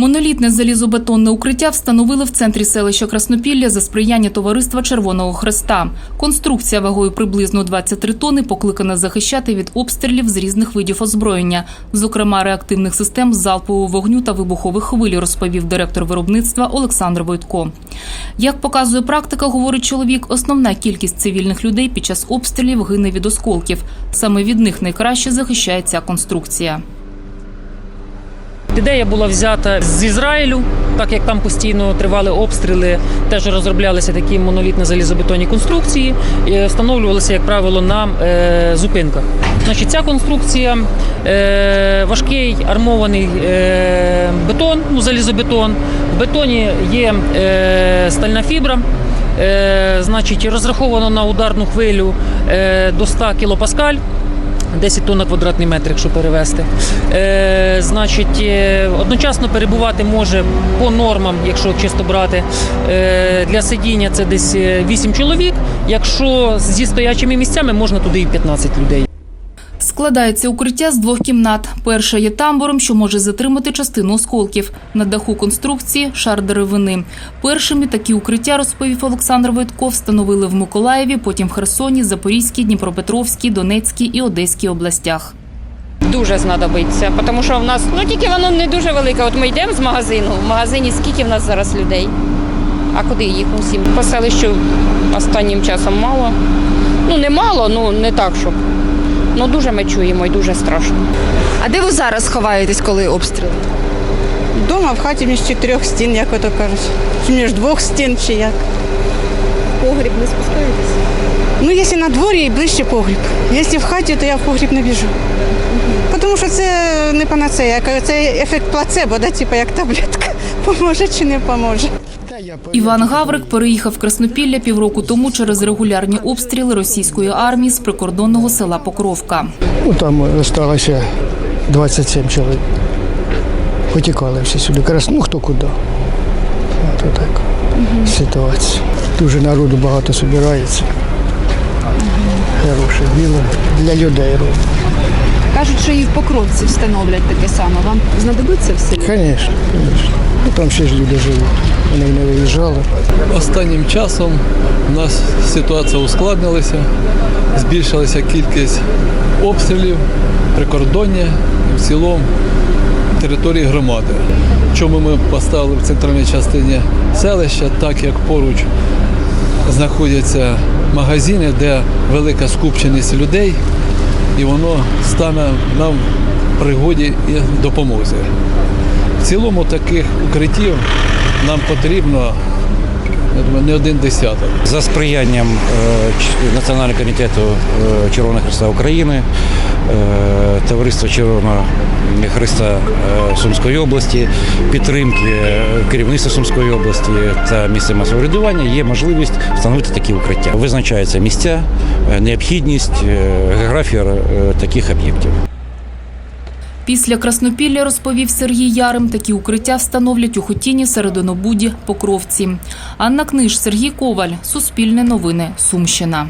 Монолітне залізобетонне укриття встановили в центрі селища Краснопілля за сприяння товариства Червоного Хреста. Конструкція вагою приблизно 23 тони покликана захищати від обстрілів з різних видів озброєння, зокрема реактивних систем залпового вогню та вибухових хвиль, розповів директор виробництва Олександр Войтко. Як показує практика, говорить чоловік, основна кількість цивільних людей під час обстрілів гине від осколків. Саме від них найкраще захищає ця конструкція. Ідея була взята з Ізраїлю, так як там постійно тривали обстріли, теж розроблялися такі монолітні залізобетонні конструкції, і встановлювалися, як правило, на е, зупинках. Значить, ця конструкція е, важкий армований е, бетон, ну, залізобетон. В бетоні є е, стальна фібра. Е, значить, розраховано на ударну хвилю е, до 100 кілопаскаль. 10 тонн на квадратний метр, якщо перевести. Е, значить, е, одночасно перебувати може по нормам, якщо чисто брати. Е, для сидіння це десь е, 8 чоловік. Якщо зі стоячими місцями, можна туди і 15 людей. Складається укриття з двох кімнат. Перша є тамбуром, що може затримати частину осколків. На даху конструкції шар деревини. Першими такі укриття, розповів Олександр Войтко, встановили в Миколаєві, потім в Херсоні, Запорізькій, Дніпропетровській, Донецькій і Одеській областях. Дуже знадобиться, тому що в нас ну тільки воно не дуже велике. От ми йдемо з магазину. В магазині скільки в нас зараз людей? А куди їх усім? По селищу останнім часом мало. Ну не мало, ну не так, щоб. Ну дуже ми чуємо і дуже страшно. А де ви зараз ховаєтесь, коли обстріл? Дома в хаті між чотирьох стін, як ото кажуть. Чи між двох стін, чи як. Погріб не спускаєтесь? Ну, якщо на дворі і ближче погріб. Якщо в хаті, то я в погріб не біжу. Тому що це не панацея, це ефект плацебо, да, типу як таблетка. Поможе чи не поможе. Іван Гаврик переїхав в Краснопілля півроку тому через регулярні обстріли російської армії з прикордонного села Покровка. Ну, там залишилося 27 чоловік. Потікали всі сюди. Крас... Ну, хто куди. От так ситуація. Дуже народу багато збирається. Хороше діло для людей робить. Кажуть, що і в Покровці встановлять таке саме. Вам знадобиться в селі? Звісно, звісно. Ну, там ще ж люди живуть. Вони не виїжджали. Останнім часом у нас ситуація ускладнилася, збільшилася кількість обстрілів, прикордоння і в цілому території громади. Чому ми поставили в центральній частині селища, так як поруч знаходяться магазини, де велика скупченість людей, і воно стане нам в пригоді і допомозі. В цілому таких укриттів нам потрібно я думаю, не один десяток. За сприянням е, Національного комітету е, Червоного Христа України, е, Товариства Червоного Христа Сумської області, підтримки керівництва Сумської області та місцевого самоврядування є можливість встановити такі укриття. Визначаються місця, необхідність, географія таких об'єктів. Після Краснопілля, розповів Сергій Ярим, такі укриття встановлять у Хотіні, Серединобуді, Покровці. Анна Книж, Сергій Коваль. Суспільне новини. Сумщина.